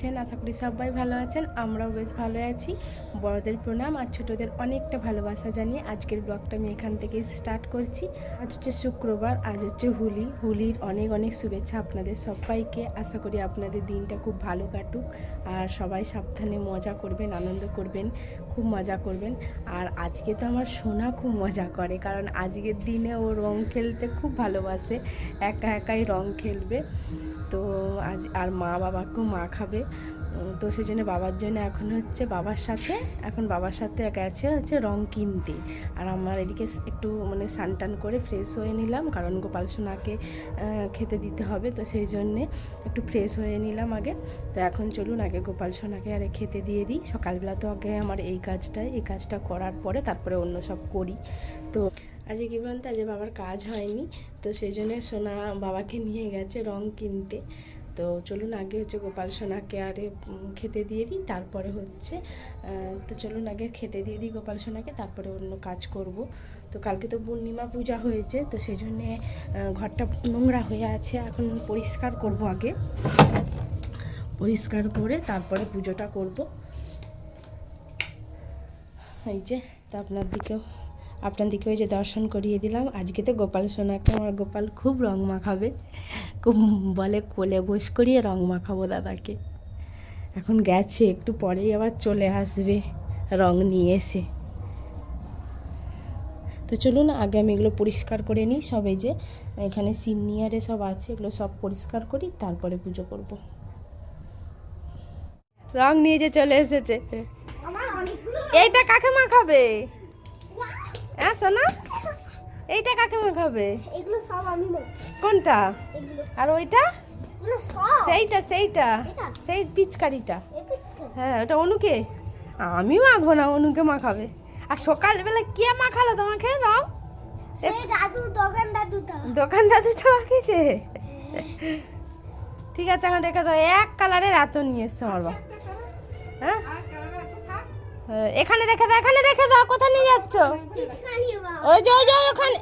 আছেন? আশা করি সবাই ভালো আছেন। আমরাও বেশ ভালো আছি। বড়দের প্রণাম আর ছোটদের অনেকটা ভালোবাসা জানিয়ে আজকের ব্লগটা আমি এখান থেকে স্টার্ট করছি। আজ হচ্ছে শুক্রবার, আজ হচ্ছে হুলি। হুলির অনেক অনেক শুভেচ্ছা আপনাদের সবাইকে। আশা করি আপনাদের দিনটা খুব ভালো কাটুক আর সবাই সাবধানে মজা করবেন, আনন্দ করবেন, খুব মজা করবেন। আর আজকে তো আমার সোনা খুব মজা করে, কারণ আজকের দিনে ও রং খেলতে খুব ভালোবাসে। একা একাই রং খেলবে। তো আজ আর মা বাবাকেও মা খাবে। তো সেই জন্য বাবার জন্য এখন হচ্ছে বাবার সাথে, এখন বাবার সাথে গেছে হচ্ছে রং কিনতে। আর আমার এদিকে একটু মানে স্নান টান করে ফ্রেশ হয়ে নিলাম, কারণ গোপাল সোনাকে খেতে দিতে হবে, তো সেই জন্যে একটু ফ্রেশ হয়ে নিলাম আগে। তো এখন চলুন, আগে গোপাল সোনাকে আরে খেতে দিয়ে দিই। সকালবেলা তো আগে আমার এই কাজটাই, এই কাজটা করার পরে তারপরে অন্য সব করি। তো আজকে কী বলতো, আজকে বাবার কাজ হয়নি, তো সেই জন্য সোনা বাবাকে নিয়ে গেছে রং কিনতে। তো চলুন আগে হচ্ছে গোপাল সোনাকে আরে খেতে দিয়ে দিই, তারপরে হচ্ছে তো চলুন আগে খেতে দিয়ে দিই গোপাল সোনাকে, তারপরে অন্য কাজ করব। তো কালকে তো পূর্ণিমা পূজা হয়েছে, তো সেই জন্যে ঘরটা নোংরা হয়ে আছে, এখন পরিষ্কার করব আগে। পরিষ্কার করে তারপরে পুজোটা করব। এই যে, তা আপনার দিকেও আপনার দিকে ওই যে দর্শন করিয়ে দিলাম। আজকে তো গোপাল সোনাকে আমার গোপাল খুব রং মাখাবে। খুব বলে কোলে বস করিয়ে রং মাখাবো দাদাকে। এখন গেছে একটু পরেই আবার চলে আসবে রং নিয়ে এসে। তো চলুন আগে আমি এগুলো পরিষ্কার করে নিই। সব এই যে এখানে সিনিয়ারে সব আছে এগুলো সব পরিষ্কার করি তারপরে পুজো করব। রং নিয়ে যে চলে এসেছে। এইটা কাকে মাখাবে? হ্যাঁ সোনা? এইটা কাকে মাখাবে? এগুলো সব আমি কোনটা? আর ওইটা? সেইটা সেইটা। সেই পিচকারিটা। হ্যাঁ ওটা অনুকে? আমি মাখবো না অনুকে মাখাবে। আর সকালবেলা কে মাখালো তোমাকে রং? দাদু দোকান দাদুটা দোকান দাদুটা মাখিয়েছে? ঠিক আছে এখন রেখে দাও। এক কালারের এত নিয়ে এসছে আমার বাবা। হ্যাঁ, এখানে রেখে দাও, এখানে রেখে দাও, কোথায় নিয়ে যাচ্ছ? ওই যে ওই যে, ওখানে।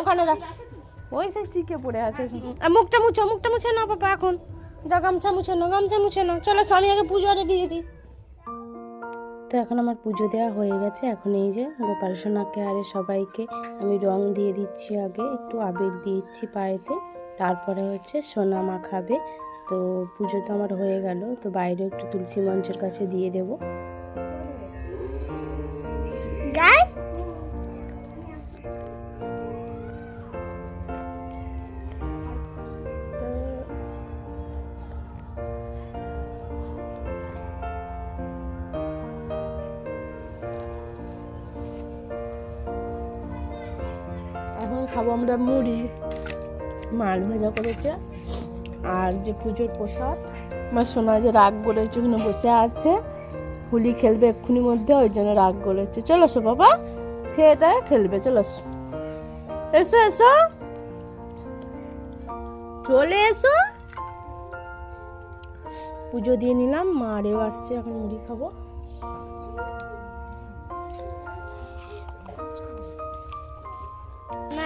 ওখানে রাখ। ওই সে চিকে পড়ে আছে আর মুখটা মুছো, মুখটা মুছে না বাবা এখন। যা, গামছা মুছে নাও, গামছা মুছে নাও। চলো, স্বামী, আগে পুজো আরে দিয়ে দিই। তো এখন আমার পুজো দেওয়া হয়ে গেছে। এখন এই যে, গোপাল সোনাকে আরে সবাইকে আমি রং দিয়ে দিচ্ছি আগে, একটু আবির দিচ্ছি পায়েতে। তারপরে হচ্ছে সোনা মাখাবে তো পুজো তো আমার হয়ে গেল, তো বাইরে একটু তুলসী মঞ্চের কাছে দিয়ে দেবো। আমরা মুড়ি, মাছ ভাজা করেছে, আর যে পুজোর প্রসাদ আমার সোনা যে রাগ করেছে, ওখানে বসে আছে, হোলি খেলবে এক্ষুনি মধ্যে, ওই জন্য রাগ করেছে। চলো এসো বাবা, খেয়ে দেয় খেলবে, চলো এসো। এসো এসো। চলে এসো। পুজো দিয়ে নিলাম মারেও আসছে, এখন মুড়ি খাব।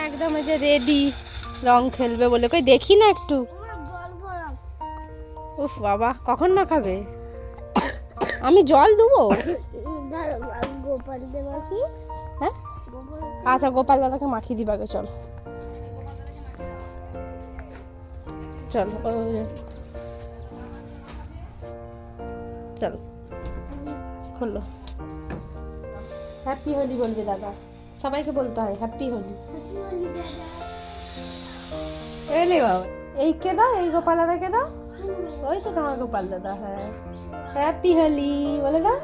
একদম এই যে রেডি রং খেলবে বলে। কই, দেখি না একটু। উফ, বাবা, কখন মাখাবে আমি জল দেবো? হ্যাঁ? আচ্ছা গোপাল দাদাকে মাখিয়ে দিবা আগে, চল। চল। চল। খোলো। হ্যাপি হোলি বলবে দাদা। সবাইকে বলতে হয় হ্যাপি হোলি এলে বাবা। এই কে দাও? এই গোপাল দাদাকে দাও? ওই তো তোমার গোপাল দাদা হ্যাঁ। হ্যাপি হোলি বলে দাও।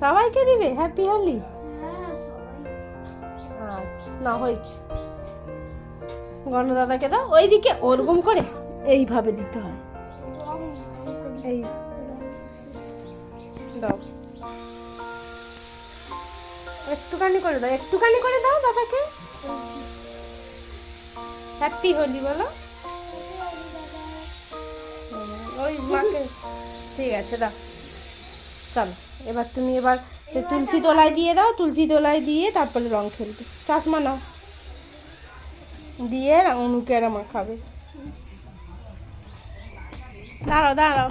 সবাইকে দিবে? হ্যাপি হোলি আচ্ছা না হয়েছে। গণদাদাকে দাও। ওইদিকে ওরকম করে এইভাবে দিতে হয়। এই একটুখানি করে দাও একটুখানি করে দাও দাদাকে হ্যাপি হোলি বলো। ওই মাকে। ঠিক আছে দাও। চলো এবার তুমি এবার তুলসী তোলায় দিয়ে দাও তুলসী তলায় দিয়ে তারপরে রং খেলবে। চশমা নাও। দিয়ে অনুকে আর মা খাবে। দাঁড়াও দাঁড়াও।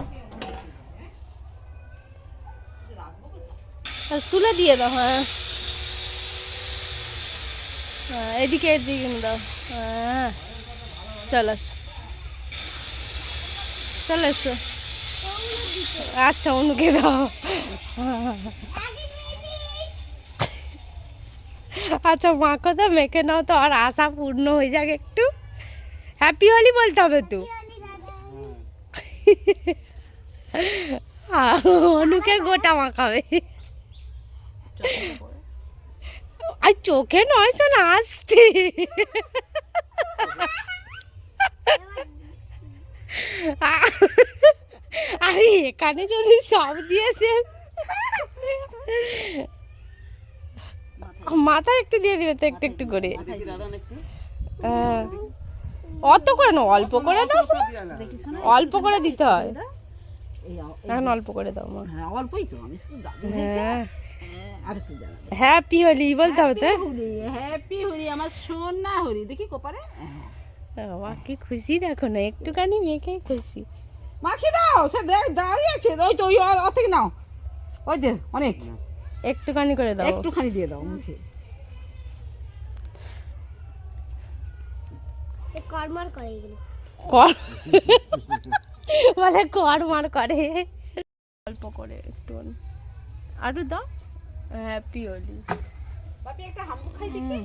তুলে দিয়ে দাও হ্যাঁ, এদিকে এদিকে দাও। হ্যাঁ চলো এসো। চলো এসো আচ্ছা অনুকে দাও। আচ্ছা মাকে তো মেখে নাও তো, আর আশা পূর্ণ হয়ে যাক একটু। হ্যাপি হোলি বলতে হবে তো। অনুকে গোটা মাখাবে। আর চোখে নয় শোনা আসতে আরে এখানে যদি সব দিয়েছে মাথা একটু দিয়ে দিবে তো একটু একটু করে। হ্যাঁ। অত করে না অল্প করে দাও অল্প করে দিতে হয়। এখন অল্প করে দাও মা। হ্যাঁ অল্পই তো আমি শুধু দাদু হ্যাঁ। হ্যাপি হোলি বলতে হবে তো হরি হ্যাপি হরি আমার সোনা হরি দেখি কোপারে বাবা কি খুশি দেখো না একটুখানি মেয়েকে খুশি। মাখি দাও সে দেখ দাঁড়িয়ে আছে। ওই তো ওই অ থেকে নাও। ওই যে অনেক। একটুখানি করে দাও। একটুখানি দিয়ে দাও মুখে। কর্মার করে এগুলো। কর বলে কর মার করে। অল্প করে একটু। আরও দাও। হ্যাপি হোলি বাপি একটা হাম্পু খাই দেখি।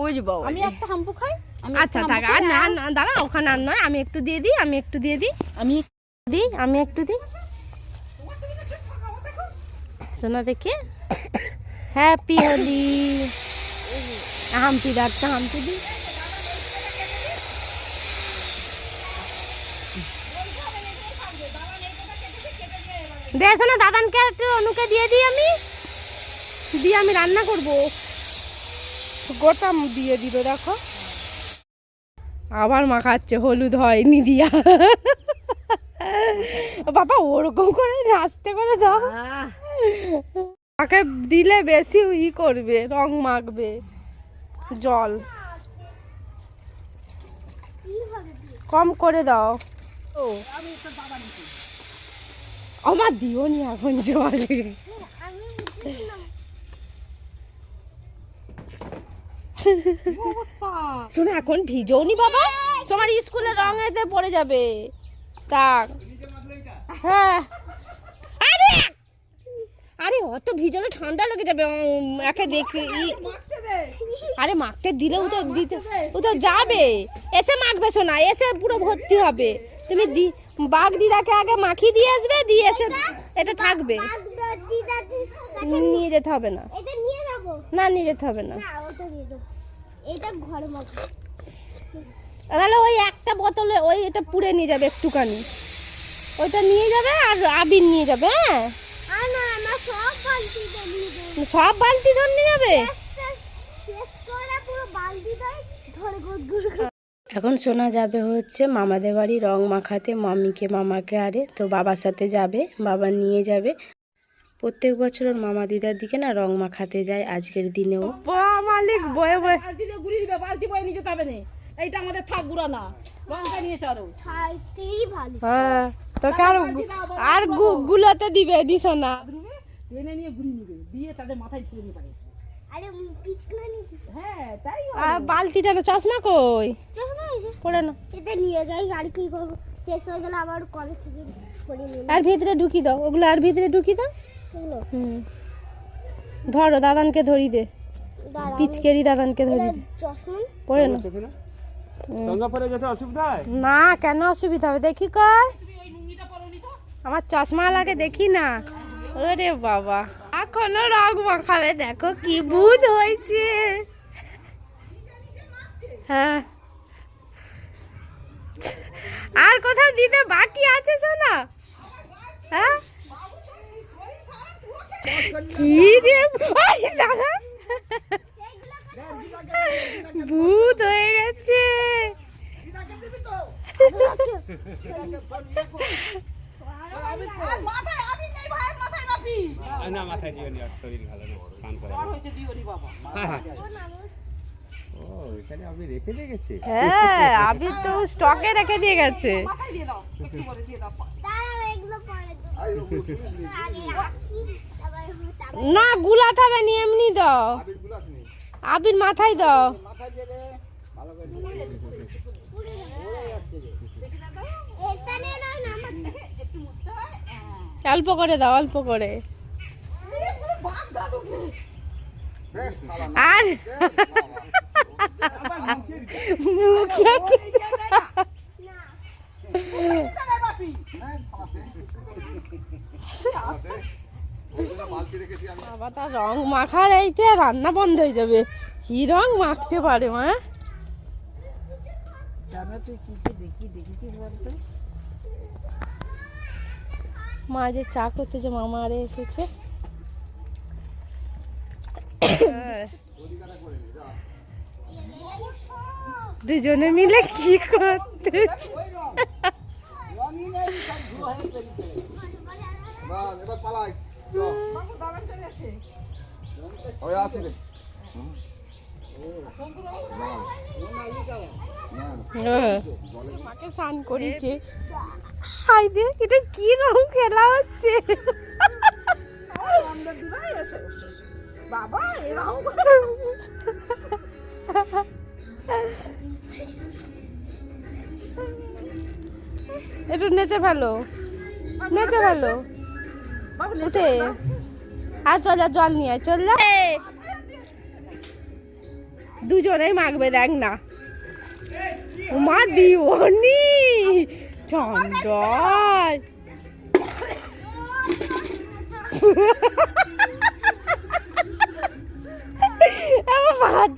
ওই যে বাবা আমি একটা হাম্পু খাই আচ্ছা থাক আর না না দাঁড়া ওখানে আর নয় আমি একটু দিয়ে দিই আমি একটু দিয়ে দিই আমি দিই আমি একটু দিই। শোনা দেখে। হ্যাপি হোলি হাম্পি দাঁড়টা হাম্পি দিই। দে শোনা দাদানকে একটু অনুকে দিয়ে দিই আমি। দিয়ে আমি রান্না করব। গোটা দিয়ে দিল দেখো। আবার মাখাচ্ছে, হলুদ হয়নি দিয়া। বাবা, ওরকম করে আস্তে করে দাও। মাকে দিলে বেশি ই করবে, রং মাখবে, জল। কম করে দাও। আমার দিও নি এখন জল কি অবস্থা শোনো এখন ভিজো নি বাবা। তোমার স্কুলে রং এতে পড়ে যাবে। তাক হ্যাঁ। আরে! আরে অত ভিজলে ঠান্ডা লেগে যাবে একে দেখে। আরে মাখতে দিলেও তো দিতে ও তো যাবে। এসে মাখবে শোনা এসে পুরো ভর্তি হবে। তুমি দি বাঘ দিদাকে আগে মাখিয়ে দিয়ে আসবে দিয়ে এসে এটা থাকবে। নিয়ে যেতে হবে না। এটা নিয়ে যাব। না নিয়ে যেতে হবে না। তাহলে ওই একটা বোতলে ওই এটা পুড়ে নিয়ে যাবে একটুখানি। ওইটা নিয়ে যাবে আর আবির নিয়ে যাবে হ্যাঁ? সব বালতি ধরে নিয়ে যাবে? এখন শোনা যাবে হচ্ছে মামাদের বাড়ি রং মাখাতে মামিকে মামাকে আরে তো বাবার সাথে যাবে বাবা নিয়ে যাবে। প্রত্যেক বছর ওর মামা দিদার দিকে না রং মাখাতে যায় আজকের দিনেও। মালিক বয়ে বয়ে ঘুরিয়ে দিবে বালতি বয়ে নিয়ে যেতে হবে না এইটা আমাদের থাক গুড়া না নিয়ে চলো খাইতেই ভালো হ্যাঁ তোকে আর আর গুলোতে দিবে দিস না। বাথরুমে নিয়ে ঘুরিয়ে নিবে। দিয়ে তাদের মাথায় ছেড়ে নিয়ে পারিস আরে হ্যাঁ তাই আর বালতিটা না চশমা কই? না এই পড়ে না। এটা নিয়ে যাই আর কি করব শেষ হয়ে গেলে আবার থেকে আর ভিতরে ঢুকি দাও। ওগুলো আর ভিতরে ঢুকি দাও। এগুলো? হুম। ধরো দাদানকে ধরি দে। পিচকেরি দাদানকে ধরি দে। না। পরে যেতে অসুবিধা না কেন অসুবিধা হবে? দেখি কয় আমার চশমা লাগে দেখি না। ওরে বাবা। এখনও রং মাখাবে দেখো কি ভূত হয়েছে। হ্যাঁ। আর কোথাও দিতে বাকি আছে সোনা হ্যাঁ? কি রে ওই দাদা। ভূত হয়ে গেছে। না মাথায় দিও নি শরীর ভালো না স্নান করে জ্বর হয়েছে দিও নি বাবা। হ্যাঁ হ্যাঁ। ও এখানে আমি রেখে দিয়ে গেছে? হ্যাঁ আবির তো স্টকে রেখে দিয়ে গেছে। মাথায় দিয়ে দাও একটু করে দিয়ে দাও। দাঁড়াও এগুলো পরে দেবো। না গুলা থাবে নি এমনি দাও আবির মাথায় দাও। অল্প করে দাও অল্প করে আর মুখে বাবা তার রং মাখার এইতে রান্না বন্ধ হয়ে যাবে। কি রং মাখতে পারে মা? মা যে চা করতে যে মামা আরে এসেছে। দুজনে মিলে কি করতেছে? এবার পালাই। ওই আসি রে। মাকে স্নান করিয়েছে। হাই দে এটা কি খেলা হচ্ছে? বাবা এরকম একটু নেচে ভালো নেচে বাবু উঠে। আর চল যা জল নিয়ে চল যা। দুজনেই মাখবে দেখ না। মা দিওনি চন্দন।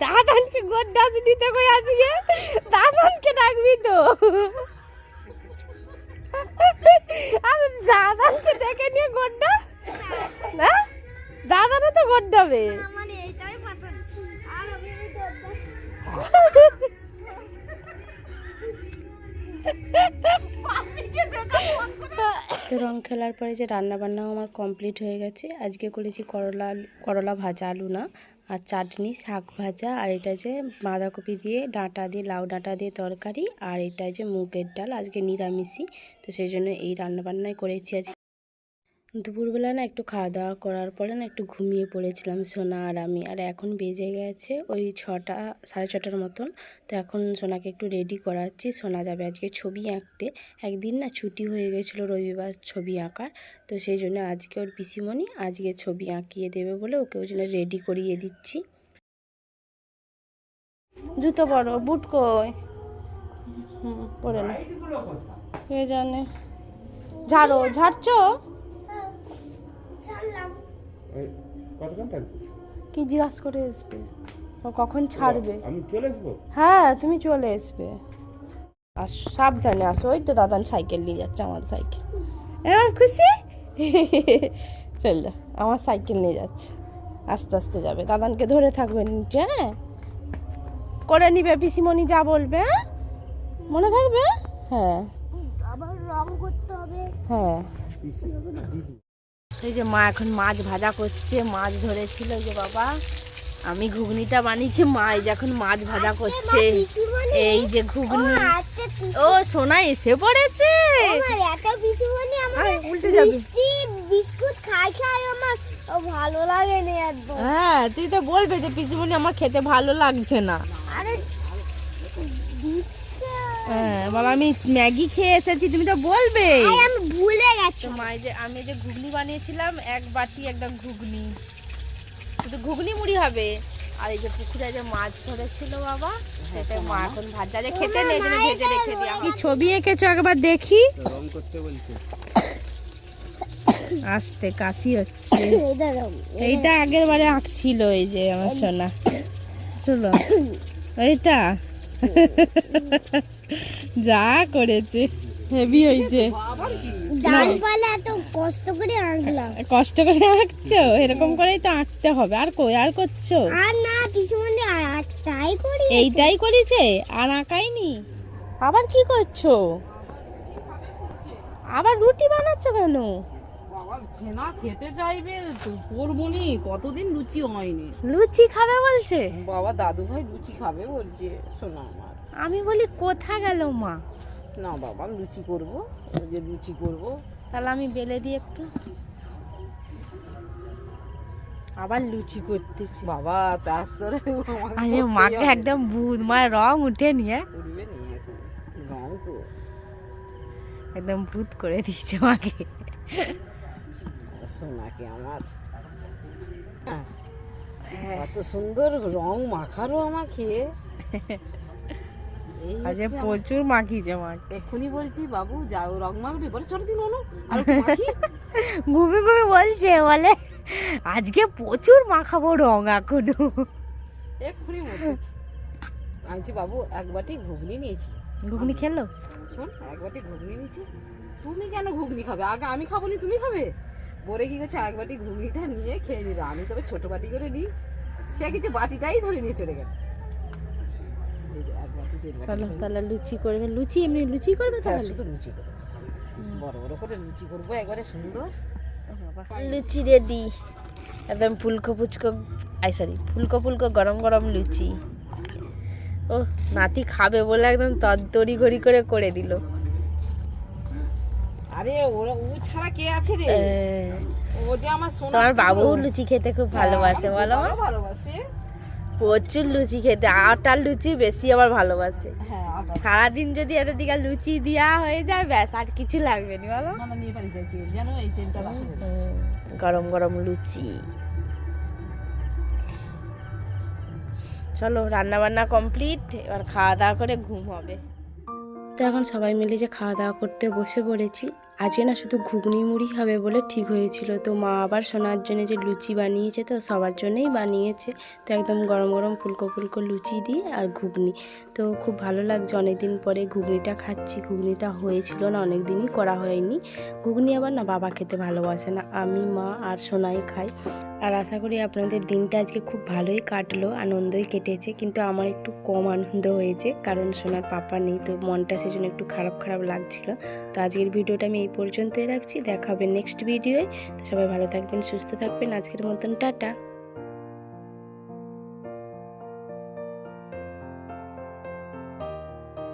দাদানকে গোড্ডাস নিতে কই আজকে? দাদানকে ডাকবি তো। আমি দাদানকে ডেকে নিয়ে গোড্ডা? না দাদারা তো গোড্ডাবে। তো রং খেলার পরে যে রান্না বান্নাও আমার কমপ্লিট হয়ে গেছে। আজকে করেছি করলা করলা ভাজা আলু না। আর চাটনি, শাক ভাজা, আর এটা যে বাঁধাকপি দিয়ে ডাঁটা দিয়ে, লাউ ডাঁটা দিয়ে তরকারি, আর এটা যে মুগের ডাল, আজকে নিরামিষই। তো সেই জন্য এই রান্নাবান্নাই করেছি আজকে। দুপুরবেলা না একটু খাওয়া দাওয়া করার পরে না একটু ঘুমিয়ে পড়েছিলাম সোনা আর আমি। আর এখন বেজে গেছে ওই ছটা, সাড়ে ছটার মতন। তো এখন সোনাকে একটু রেডি করাচ্ছি। সোনা যাবে আজকে ছবি আঁকতে। একদিন না ছুটি হয়ে গেছিল রবিবার ছবি আঁকার। তো সেই জন্য আজকে ওর পিসিমণি আজকে ছবি আঁকিয়ে দেবে বলে ওকে ওই জন্য রেডি করিয়ে দিচ্ছি। জুতো পরো, বুট কই? পরে না। কে জানে? ঝাড়ো, ঝাড়ছো? কতক্ষণ থাকবে কি জিজ্ঞাসা করে আসবে? ও কখন ছাড়বে? আমি চলে আসব? হ্যাঁ তুমি চলে আসবে। আর সাবধানে আসো ওই তো দাদান সাইকেল নিয়ে যাচ্ছে আমার সাইকেল। এবার খুশি? চল আমার সাইকেল নিয়ে যাচ্ছে। আস্তে আস্তে যাবে। দাদানকে ধরে থাকবে নিচে হ্যাঁ? করে নিবে পিসিমণি যা বলবে হ্যাঁ? মনে থাকবে? হ্যাঁ। আবার রং করতে হবে। হ্যাঁ। এই যে মা এখন মাছ ভাজা করছে মাছ ধরেছিল যে বাবা আমি ঘুগনিটা বানিয়েছি মা এই যে এখন মাছ ভাজা করছে। এই যে ঘুগনি। ও সোনা এসে পড়েছে। হ্যাঁ তুই তো বলবে যে পিসিমণি আমার খেতে ভালো লাগছে না। আরে হ্যাঁ বলো আমি ম্যাগি খেয়ে এসেছি তুমি তো বলবে। আমি ভুলে গেছি। তো মা এই যে আমি যে ঘুগনি বানিয়েছিলাম এক বাটি একদম ঘুগনি। শুধু ঘুগনি মুড়ি হবে। আর এই যে পুকুরে যে মাছ ধরেছিল বাবা সেটা মা এখন ভাজা। যে খেতে নেই জন্য ভেজে রেখে দিই কি ছবি এঁকেছো একবার দেখি? রং করতে বলছে। আস্তে কাশি হচ্ছে। এইটা আগের বারে আঁকছিল এই যে আমার সোনা। শুনো এইটা? যা করেছে। হেভি হয়েছে। ডালপালা কষ্ট করে আঁকলাম। কষ্ট করে আঁকছো? এরকম করেই তো আঁকতে হবে। আর কই আর করছ? আর না পিসুমনি তাই করি এইটাই করেছে? আর আঁকাইনি আবার কি করছ? আবার রুটি বানাচ্ছো কেন? ছেনা খেতে চাইবে? নি কতদিন লুচি হয়নি? লুচি খাবে বলছে? বাবা দাদু ভাই লুচি খাবে বলছে শোনা আমার। আমি বলি কোথা গেল মা? না বাবা আমি লুচি করব যে লুচি করব। তাহলে আমি বেলে দিই একটু। আবার লুচি করতেছি। বাবা তার তোরে আরে মাকে একদম ভূত মার রং উঠে নিয়ে। উঠবে নি রং তো। একদম ভূত করে দিয়েছে মাকে। সোনাকে আমার? হ্যাঁ, কত সুন্দর রং মাখারও আমাকে। এই আজকে প্রচুর মাখিয়েছে মাকে এক্ষুনি বলছি বাবু যাও রং মাখবি। বলে চলো দিন অনু আর মাখি? ঘুমি ঘুমি বলছে বলে আজকে প্রচুর মাখাবো রং এখনও। এক্ষুনি আমি বাবু এক বাটি ঘুগনি নিয়েছি। ঘুগনি খেলো? শোন এক বাটি ঘুগনি নিয়েছি। তুমি কেন ঘুগনি খাবে? আগে আমি খাব নি তুমি খাবে? বলে কি করছে এক বাটি ঘুগনিটা নিয়ে খেয়ে নিল। আমি তবে ছোট বাটি করে নিই। সে কিছু বাটিটাই ধরে নিয়ে চলে গেল। চলো তাহলে লুচি করবে লুচি এমনি লুচি করবে হ্যাঁ তাহলে? শুধু লুচি করব। বড় বড় করে লুচি করব একবারে সুন্দর। লুচি রেডি। একদম ফুলকো ফুচকো আই সরি ফুলকো ফুলকো গরম গরম লুচি। ও নাতি খাবে বলে একদম তরি ঘড়ি করে করে দিল। আরে ওরা ও ছাড়া কে আছে রে? ও যে আমার সোনা তোমার বাবু লুচি খেতে খুব হ্যাঁ, ভালোবাসে বলো ভালোবাসে। প্রচুর লুচি খেতে আটার লুচি বেশি আবার ভালোবাসে। হ্যাঁ সারাদিন যদি এদের দিকে লুচি দেওয়া হয়ে যায় ব্যাস আর কিছু লাগবে না বলো। গরম গরম লুচি। চলো রান্না বান্না কমপ্লিট এবার খাওয়া দাওয়া করে ঘুম হবে। তো এখন সবাই মিলে যে খাওয়া দাওয়া করতে বসে পড়েছি আজকে না শুধু ঘুগনি মুড়ি হবে বলে ঠিক হয়েছিল। তো মা আবার সোনার জন্য যে লুচি বানিয়েছে তো সবার জন্যই বানিয়েছে। তো একদম গরম গরম ফুলকো ফুলকো লুচি দিয়ে আর ঘুগনি। তো খুব ভালো লাগছে অনেকদিন পরে ঘুগনিটা খাচ্ছি। ঘুগনিটা হয়েছিল না অনেক দিনই করা হয়নি। ঘুগনি আবার না বাবা খেতে ভালোবাসে না, আমি মা আর সোনাই খাই। আর আশা করি আপনাদের দিনটা আজকে খুব ভালোই কাটলো, আনন্দই কেটেছে, কিন্তু আমার একটু কম আনন্দ হয়েছে, কারণ সোনার পাপা নেই, তো মনটা সেজন্য একটু খারাপ খারাপ লাগছিল। তো আজকের ভিডিওটা আমি এই পর্যন্তই রাখছি, দেখা হবে নেক্সট ভিডিওয় সবাই ভালো থাকবেন, সুস্থ থাকবেন, আজকের মতন টাটা।